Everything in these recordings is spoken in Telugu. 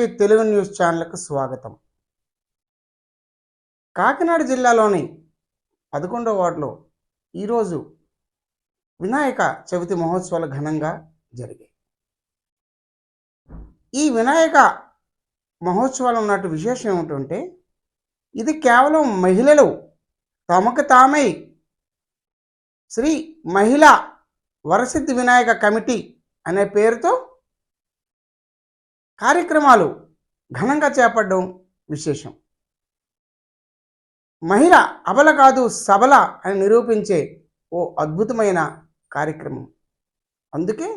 టీవీ తెలుగు న్యూస్ ఛానల్కు స్వాగతం. కాకినాడ జిల్లాలోని పదకొండో వార్డులో ఈరోజు వినాయక చవితి మహోత్సవాలు ఘనంగా జరిగాయి. ఈ వినాయక మహోత్సవాలు ఉన్నట్టు విశేషం ఏమిటంటే ఇది కేవలం మహిళలు తమకు తామై శ్రీ మహిళా వరసిద్ధి వినాయక కమిటీ అనే పేరుతో కార్యక్రమాలు ఘనంగా చేపట్టడం విశేషం. మహిళ అబల కాదు సబల అని నిరూపించే ఓ అద్భుతమైన కార్యక్రమం. అందుకే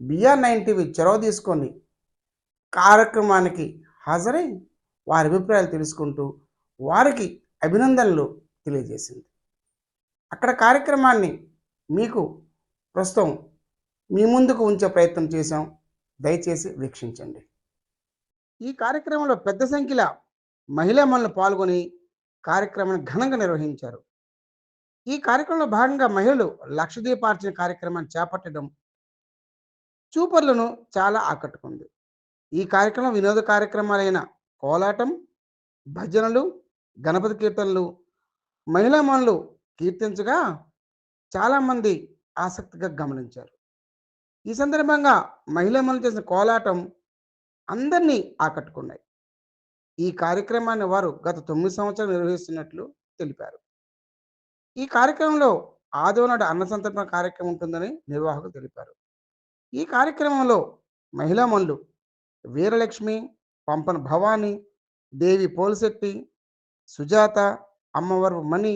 బిఆర్ నైన్ టీవీ చొరవ తీసుకొని కార్యక్రమానికి హాజరై వారి అభిప్రాయాలు తెలుసుకుంటూ వారికి అభినందనలు తెలియజేసింది. అక్కడ కార్యక్రమాన్ని మీకు ప్రస్తుతం మీ ముందుకు ఉంచే ప్రయత్నం చేశాం. దయచేసి వీక్షించండి. ఈ కార్యక్రమంలో పెద్ద సంఖ్యలో మహిళా మనులు పాల్గొని కార్యక్రమాన్ని ఘనంగా నిర్వహించారు. ఈ కార్యక్రమంలో భాగంగా మహిళలు లక్షదీపార్చన కార్యక్రమాన్ని చేపట్టడం చూపర్లను చాలా ఆకట్టుకుంది. ఈ కార్యక్రమం వినోద కార్యక్రమాలైన కోలాటం భజనలు గణపతి కీర్తనలు మహిళా మనులు కీర్తించగా చాలామంది ఆసక్తిగా గమనించారు. ఈ సందర్భంగా మహిళా మనులు చేసిన కోలాటం అందరినీ ఆకట్టుకున్నాయి. ఈ కార్యక్రమాన్ని వారు గత తొమ్మిది సంవత్సరాలు నిర్వహిస్తున్నట్లు తెలిపారు. ఈ కార్యక్రమంలో ఆదివారం నాడు అన్న సంతర్పణ కార్యక్రమం ఉంటుందని నిర్వాహకులు తెలిపారు. ఈ కార్యక్రమంలో మహిళా మనులు వీరలక్ష్మి పంపన భవాని దేవి పోలిశెట్టి సుజాత అమ్మవారు మణి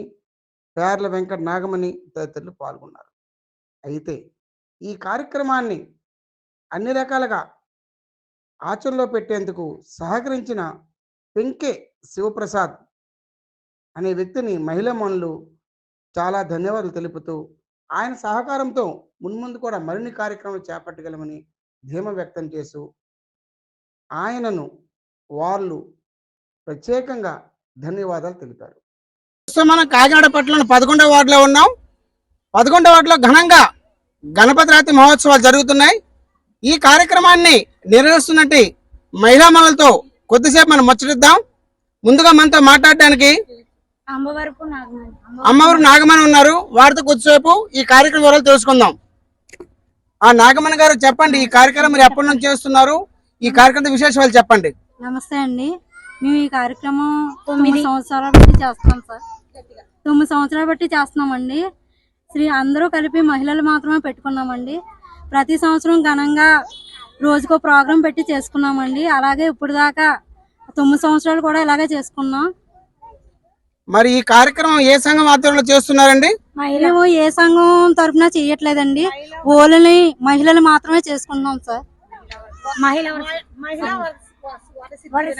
పేర్ల వెంకట నాగమణి తదితరులు పాల్గొన్నారు. అయితే ఈ కార్యక్రమాన్ని అన్ని రకాలుగా ఆచరణలో పెట్టేందుకు సహకరించిన పెంకే శివప్రసాద్ అనే వ్యక్తిని మహిళా మనులు చాలా ధన్యవాదాలు తెలుపుతూ ఆయన సహకారంతో మున్ముందు కూడా మరిన్ని కార్యక్రమాలు చేపట్టగలమని ధీమా వ్యక్తం చేస్తూ ఆయనను వాళ్ళు ప్రత్యేకంగా ధన్యవాదాలు తెలిపారు. మనం కాకినాడ పట్టణం పదకొండవ వార్డులో ఉన్నాం. పదకొండవ వార్డులో ఘనంగా గణపతి రాత్రి మహోత్సవాలు జరుగుతున్నాయి. ఈ కార్యక్రమాన్ని నిర్వహిస్తున్నట్టు మహిళా మనులతో కొద్దిసేపు మనం ముచ్చటిద్దాం. ముందుగా మనతో మాట్లాడడానికి అమ్మవారు నాగమణి ఉన్నారు. వారితో కొద్దిసేపు ఈ కార్యక్రమం వివరాలు తెలుసుకుందాం. ఆ నాగమణి గారు చెప్పండి ఈ కార్యక్రమం మీరు ఎప్పటి నుంచి చేస్తున్నారు? ఈ కార్యక్రమం విశేషాలు చెప్పండి. నమస్తే అండి. మేము ఈ కార్యక్రమం తొమ్మిది సంవత్సరాల బట్టి చేస్తున్నాం సార్. తొమ్మిది సంవత్సరాలు బట్టి చేస్తున్నామండి. శ్రీ అందరూ కలిపి మహిళలు మాత్రమే పెట్టుకున్నామండి. ప్రతి సంవత్సరం ఘనంగా రోజుకో ప్రోగ్రాం పెట్టి చేసుకున్నామండి. అలాగే ఇప్పుడు దాకా తొమ్మిది సంవత్సరాలు కూడా ఇలాగే చేసుకున్నాం. మరి ఈ కార్యక్రమం ఏ సంఘం ఆధ్వర్యంలో చేస్తున్నారండి? మేము ఏ సంఘం తరఫున చేయట్లేదండి. ఓన్లీ మహిళలు మాత్రమే చేసుకుంటున్నాం సార్.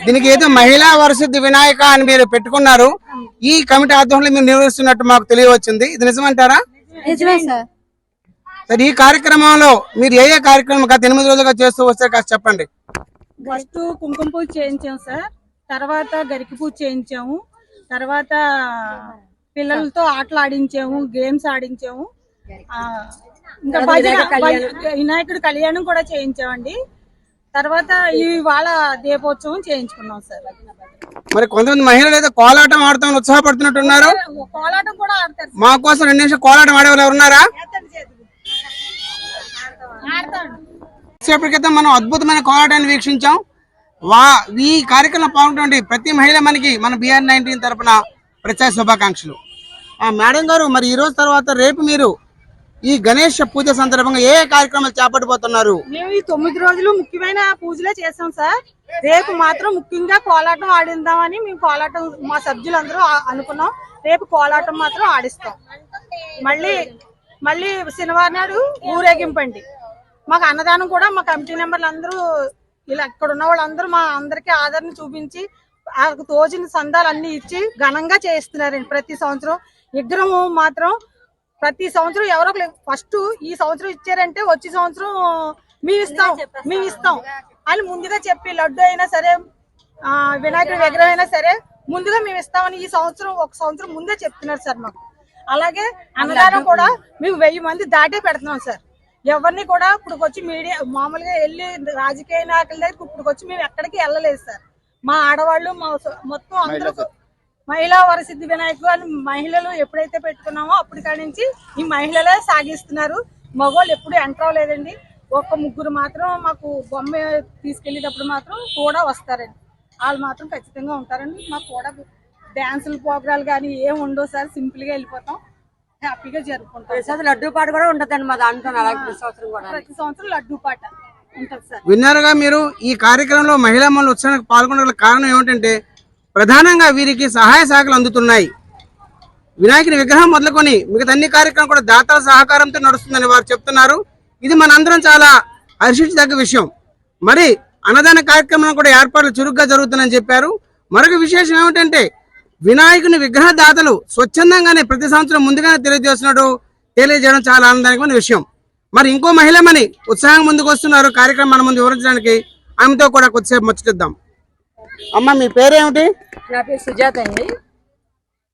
దీనికి ఏదో మహిళా వరసిద్ధి వినాయక అని మీరు పెట్టుకున్నారు. ఈ కమిటీ ఆధ్వర్యంలో మీరు నిర్వహిస్తున్నట్టు మాకు తెలియవచ్చింది. ఇది నిజమంటారా? నిజమే సార్. సరే ఈ కార్యక్రమంలో మీరు ఏ ఏ కార్యక్రమం గత ఎనిమిది రోజులుగా చేస్తూ వస్తే కాస్త చెప్పండి. ఫస్ట్ కుంకుమ పూజ చేయించాం సార్. తర్వాత గరికి పూజ చేయించాము. తర్వాత పిల్లలతో ఆటలు ఆడించాము గేమ్స్ ఆడించాము. ఇంకా భజన భజ- వినాయకుడి కళ్యాణం కూడా చేయించామండి. తర్వాత ఇవాళ దీపోత్సవం చేయించుకున్నాం సార్. మరి కొంతమంది మహిళలు అయితే కోలాటం ఆడుతామని ఉత్సాహపడుతున్నట్టున్నారు. కోలాటం కూడా ఆడతారు మా కోసం రెండు నిమిషం కోలాటం ఆడేవాళ్ళు ఎవరున్నారా? సేపటి క్రితం మనం అద్భుతమైన కోలాటాన్ని వీక్షించాం. వా ఈ కార్యక్రమంలో పాల్గొంటే ప్రతి మహిళ మనకి మన బిఆర్ నైన్టీన్ తరపున ప్రత్యేక శుభాకాంక్షలు. ఆ మేడం గారు మరి ఈ రోజు తర్వాత రేపు మీరు ఈ గణేష్ పూజ సందర్భంగా ఏ కార్యక్రమాలు చేపట్టబోతున్నారు? మేము ఈ తొమ్మిది రోజులు ముఖ్యమైన పూజలే చేసాం సార్. రేపు మాత్రం ముఖ్యంగా కోలాటం ఆడిందామని మేము కోలాటం మా సభ్యులందరూ అనుకున్నాం. రేపు కోలాటం మాత్రం ఆడిస్తాం. మళ్ళీ మళ్ళీ శనివారం నాడు ఊరేగింపండి మాకు అన్నదానం కూడా మా కమిటీ మెంబర్లు అందరూ ఇలా ఇక్కడ ఉన్న వాళ్ళందరూ మా అందరికీ ఆదరణ చూపించి ఆ తోచిన సందాలు అన్ని ఇచ్చి ఘనంగా చేస్తున్నారండి ప్రతి సంవత్సరం. విగ్రహం మాత్రం ప్రతి సంవత్సరం ఎవరో ఫస్ట్ ఈ సంవత్సరం ఇచ్చారంటే వచ్చే సంవత్సరం మేము ఇస్తాం మేము ఇస్తాం అని ముందుగా చెప్పి లడ్డు అయినా సరే వినాయకుడి విగ్రహం అయినా సరే ముందుగా మేము ఇస్తామని ఈ సంవత్సరం ఒక సంవత్సరం ముందే చెప్తున్నారు సార్ మాకు. అలాగే అన్నదానం కూడా. మేము వెయ్యి మంది దాటే పెడుతున్నాం సార్. ఎవరిని కూడా ఇప్పుడు వచ్చి మీడియా మామూలుగా వెళ్ళి రాజకీయ నాయకుల దగ్గర ఇప్పుడు వచ్చి మేము ఎక్కడికి వెళ్ళలేదు సార్. మా ఆడవాళ్ళు మా మొత్తం అందరూ మహిళా వరసిద్ధి వినాయకు అని మహిళలు ఎప్పుడైతే పెట్టుకున్నామో అప్పటి కాడి నుంచి ఈ మహిళలే సాగిస్తున్నారు. మగవాళ్ళు ఎప్పుడు ఎంటర్ అవ్వలేదండి. ఒక్క ముగ్గురు మాత్రం మాకు బొమ్మ తీసుకెళ్ళేటప్పుడు మాత్రం కూడా వస్తారండి. వాళ్ళు మాత్రం ఖచ్చితంగా ఉంటారండి. మాకు కూడా డ్యాన్సుల ప్రోగ్రాలు కానీ ఏం ఉండవు సార్. సింపుల్గా వెళ్ళిపోతాం. హ్యాపీగా జరుపుకుంటాం లడ్డూ పాట కూడా ఉంటదండి మా దాంట్లో అలాగే ప్రతి సంవత్సరం కూడా. ప్రతి సంవత్సరం లడ్డూ పాట విన్నారుగా మీరు ఈ కార్యక్రమంలో మహిళా మనులు ఉత్సాహానికి పాల్గొనగల కారణం ఏమిటంటే ప్రధానంగా వీరికి సహాయ శాఖలు అందుతున్నాయి. వినాయకుని విగ్రహం మొదలుకొని మిగతా అన్ని కార్యక్రమం కూడా దాతల సహకారంతో నడుస్తుందని వారు చెప్తున్నారు. ఇది మనందరం చాలా హర్షించదగ్గ విషయం. మరి అన్నదాన కార్యక్రమం కూడా ఏర్పాట్లు చురుగ్గా జరుగుతుందని చెప్పారు. మరొక విశేషం ఏమిటంటే వినాయకుని విగ్రహ దాతలు స్వచ్ఛందంగానే ప్రతి సంవత్సరం ముందుగానే తెలియజేస్తున్నట్టు తెలియజేయడం చాలా ఆనందానికి విషయం. మరి ఇంకో మహిళమని ఉత్సాహం ముందుకు వస్తున్నారు. కార్యక్రమం మన ముందు వివరించడానికి ఆమెతో కూడా కొద్దిసేపు ముచ్చటిద్దాం అమ్మ మీ పేరేమిటి? నా పేరు సుజాత అండి.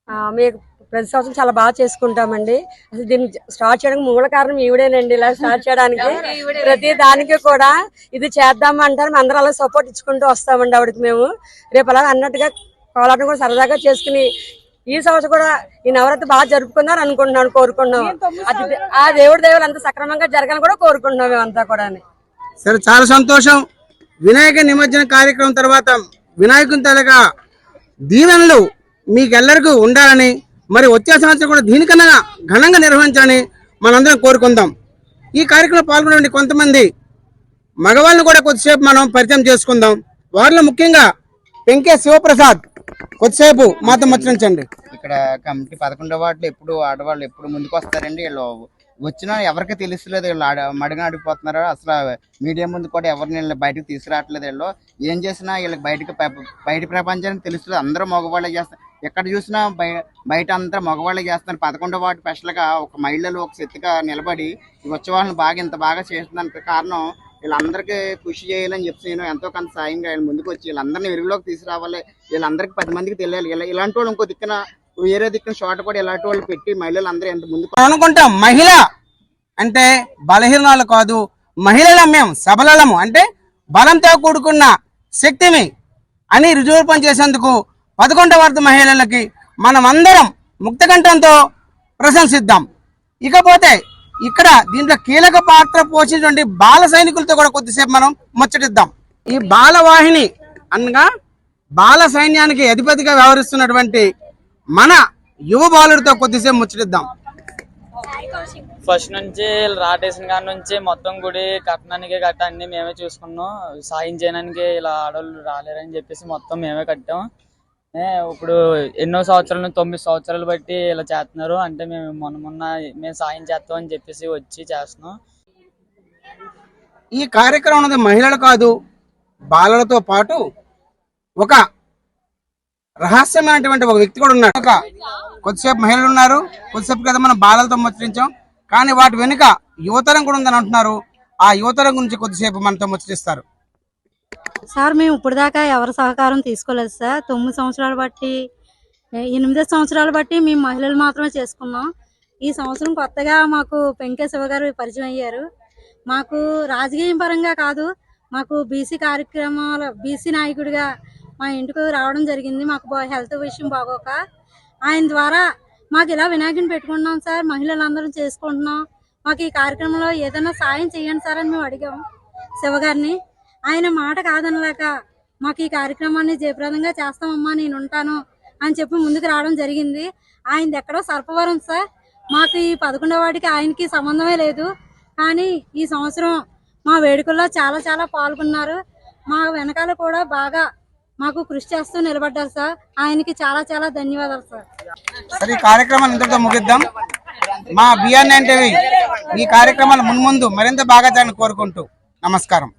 ఆ, మీకు ప్రతి సంవత్సరం చాలా బాగా చేసుకుంటామండి. అసలు దీన్ని స్టార్ట్ చేయడానికి మూల కారణం ఈవిడేనండి. ఇలా స్టార్ట్ చేయడానికి ప్రతి దానికి కూడా ఇది చేద్దాం అంటారు. మేము అందరం అలా సపోర్ట్ ఇచ్చుకుంటూ వస్తామండి ఆవిడకి మేము. రేపు అలా అన్నట్టుగా కోలాటం కూడా సరదాగా చేసుకుని ఈ సంవత్సరం కూడా ఈ నవరాత్రి బాగా జరుపుకున్నారు అనుకుంటున్నాను కోరుకుంటున్నాం. అది ఆ దేవుడి దేవుడు అంత సక్రమంగా జరగాలని కూడా కోరుకుంటున్నాం మేమంతా కూడా సరే చాలా సంతోషం. వినాయక నిమజ్జన కార్యక్రమం తర్వాత వినాయకుని తలగా దీవెనలు మీకెల్లరికీ ఉండాలని మరి వచ్చే సంవత్సరం కూడా దీనికన్నా ఘనంగా నిర్వహించాలని మనందరం కోరుకుందాం. ఈ కార్యక్రమంలో పాల్గొనే కొంతమంది మగవాళ్ళని కూడా కొద్దిసేపు మనం పరిచయం చేసుకుందాం. వారిలో ముఖ్యంగా వెంకే శివప్రసాద్. కొద్దిసేపు మాతో మచ్చరించండి ఇక్కడ కమిటీ పదకొండవ వార్డులో ఎప్పుడు ఆడవాళ్ళు ఎప్పుడు ముందుకు వస్తారండి వీళ్ళు వచ్చినా ఎవరికి తెలుస్తలేదు. వీళ్ళు ఆడ మడిగా అడిగిపోతున్నారు అసలు మీడియా ముందు కూడా ఎవరిని వీళ్ళు బయటకు తీసుకురావట్లేదు. వీళ్ళు ఏం చేసినా వీళ్ళకి బయటకు బయట ప్రపంచానికి తెలుస్తుంది అందరూ మగవాళ్ళే చేస్తారు ఎక్కడ చూసినా బయ బయట అంతా మగవాళ్ళే చేస్తున్నారు. పదకొండవ వాటి స్పెషల్గా ఒక మహిళలు ఒక శక్తిగా నిలబడి ఈ ఉత్సవాలను బాగా ఇంత బాగా చేస్తున్నందుకు కారణం వీళ్ళందరికీ కృషి చేయాలని చెప్పి నేను ఎంతో కొంత సాయంగా వీళ్ళ ముందుకు వచ్చి వీళ్ళందరినీ వెలుగులోకి తీసుకురావాలి. వీళ్ళందరికీ పది మందికి తెలియాలి. ఇలా ఇలాంటి వాళ్ళు ఇంకో దిక్కున వేరే దిక్కున షార్ట్ కూడా ఇలాంటి వాళ్ళు పెట్టి మహిళలు అందరూ ఎంత ముందుకు అనుకుంటాం మహిళ అంటే బలహీనాలు కాదు మహిళల మేము సబలము అంటే బలంతో కూడుకున్న శక్తిని అని రుజువుపం చేసేందుకు పదకొండవ వర్గ మహిళలకి మనం అందరం ముక్తకంఠంతో ప్రశంసిద్దాం. ఇకపోతే ఇక్కడ దీంట్లో కీలక పాత్ర పోషించండి బాల సైనికులతో కూడా కొద్దిసేపు మనం ముచ్చటిద్దాం. ఈ బాలవాహిని అనగా బాల సైన్యానికి అధిపతిగా వ్యవహరిస్తున్నటువంటి మన యువ బాలుడితో కొద్దిసేపు ముచ్చటిద్దాం. ఫస్ట్ నుంచి రాటేసిన కాడ నుంచి మొత్తం గుడి కట్టడానికి గట్ట అన్ని మేమే చూసుకున్నాం. సాయం చేయడానికి ఇలా ఆడవాళ్ళు రాలేరని చెప్పేసి మొత్తం మేమే కట్టాం. ఇప్పుడు ఎన్నో సంవత్సరాల నుంచి తొమ్మిది సంవత్సరాలు బట్టి ఇలా చేస్తున్నారు. అంటే మేము మొన్న మొన్న మేము సాయం చేస్తాం అని చెప్పేసి వచ్చి చేస్తున్నాం. ఈ కార్యక్రమం అనేది మహిళలు కాదు బాలలతో పాటు ఒక రహస్యమైనటువంటి ఒక వ్యక్తి కూడా ఉన్నాడు. ఒక కొద్దిసేపు మహిళలు ఉన్నారు. కొద్దిసేపు కదా మనం బాలలతో ముచ్చరించాం కానీ వాటి వెనుక యువతరం కూడా ఉందని అంటున్నారు. ఆ యువతరం గురించి కొద్దిసేపు మనతో ముచ్చరిస్తారు సార్ మేము ఇప్పటిదాకా ఎవరి సహకారం తీసుకోలేదు సార్. తొమ్మిది సంవత్సరాలు బట్టి ఎనిమిది సంవత్సరాలు బట్టి మేము మహిళలు మాత్రమే చేసుకున్నాం. ఈ సంవత్సరం కొత్తగా మాకు పెంకే శివ గారు పరిచయం అయ్యారు. మాకు రాజకీయ పరంగా కాదు మాకు బీసీ కార్యక్రమాల బీసీ నాయకుడిగా మా ఇంటికి రావడం జరిగింది. మాకు బా- హెల్త్ విషయం బాగోక. ఆయన ద్వారా మాకు ఇలా వినాయకుని పెట్టుకుంటున్నాం సార్ మహిళలందరం చేసుకుంటున్నాం. మాకు ఈ కార్యక్రమంలో ఏదైనా సాయం చేయండి సార్ అని మేము అడిగాం శివగారిని ఆయన మాట కాదనలేక మాకు ఈ కార్యక్రమాన్ని జయప్రదంగా చేస్తామమ్మా నేను ఉంటాను అని చెప్పి ముందుకు రావడం జరిగింది. ఆయనది ఎక్కడో సర్పవరం సార్. మాకు ఈ పదకొండవ వాడికి ఆయనకి సంబంధమే లేదు. కానీ ఈ సంవత్సరం మా వేడుకల్లో చాలా చాలా పాల్గొన్నారు. మా వెనకాల కూడా బాగా మాకు కృషి చేస్తూ నిలబడ్డారు సార్. ఆయనకి చాలా చాలా ధన్యవాదాలు సార్. సరే ఈ కార్యక్రమాన్ని ఇంతటితో ముగిద్దాం. మా బిఆర్ నైన్ టీవీ ఈ కార్యక్రమాలు మున్ముందు మరింత బాగా దాన్ని కోరుకుంటూ నమస్కారం.